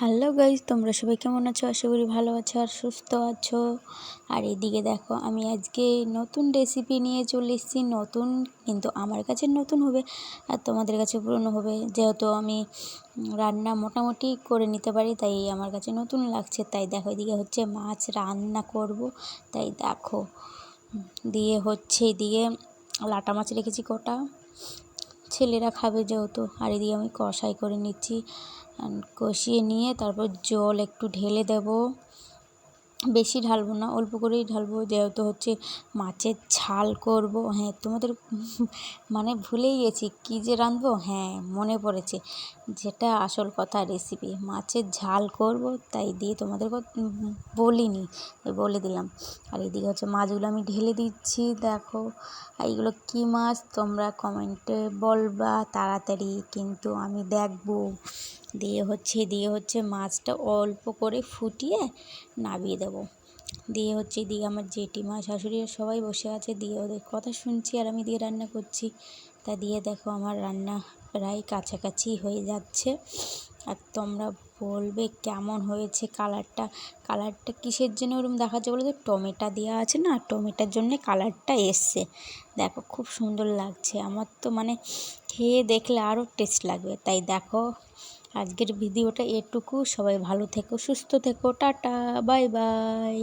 Hello guys তোমরা সবাই কেমন আছো? আশা করি ভালো আছো আর সুস্থ আছো। আর এদিকে দেখো, আমি আজকে নতুন রেসিপি নিয়ে চলে এসেছি। নতুন, কিন্তু আমার কাছে নতুন হবে আর তোমাদের কাছে পুরনো হবে। যেহেতু আমি রান্না মোটামুটি করে নিতে পারি, তাই আমার কাছে নতুন লাগছে। তাই দেখো, এদিকে হচ্ছে মাছ রান্না করব। তাই দেখো, দিয়ে হচ্ছে এদিকে লাটা মাছ রেখেছি কটা। ছেলেরা খাবে যেহেতু। আর এদিকে আমি কষাই করে নিচ্ছি। কষিয়ে নিয়ে তারপর জল একটু ঢেলে দেব। বেশি ঢালবো না, অল্প করেই ঢালবো। যেহেতু হচ্ছে মাছের ঝাল করব হ্যাঁ তোমাদের মানে ভুলেই গেছি, কী যে রাঁধবো? হ্যাঁ মনে পড়েছে। যেটা আসল কথা রেসিপি মাছের ঝাল করব, তাই দিয়ে তোমাদের বলিনি বলে দিলাম। আর এদিকে হচ্ছে মাছগুলো আমি ঢেলে দিচ্ছি, দেখো। এইগুলো কী মাছ? তোমরা কমেন্টে বলবা, তাড়াতাড়ি, কিন্তু আমি দেখব। দিয়ে হচ্ছে দিয়ে হচ্ছে মাছটা অল্প করে ফুটিয়ে নামিয়ে দেবো। দিয়ে হচ্ছে দিয়ে আমার জেঠিমা শাশুড়ি সবাই বসে আছে। দিয়ে ওদের কথা শুনছি আর আমি দিয়ে রান্না করছি। তা দিয়ে দেখো আমার রান্না প্রায় কাছাকাছি হয়ে যাচ্ছে। আর তোমরা বলবে কেমন হয়েছে কালারটা? কালারটা কিসের জন্য ওরকম দেখাচ্ছে বলে তো? টমেটো দেওয়া আছে না? টমেটোর জন্যে কালারটা এসছে। দেখো, খুব সুন্দর লাগছে। আমার তো মানে খেয়ে দেখলে আরও টেস্ট লাগবে। তাই দেখো আজকের ভিডিওটা এটুকু। সবাই ভালো থেকো সুস্থ থেকো। Tata bye bye.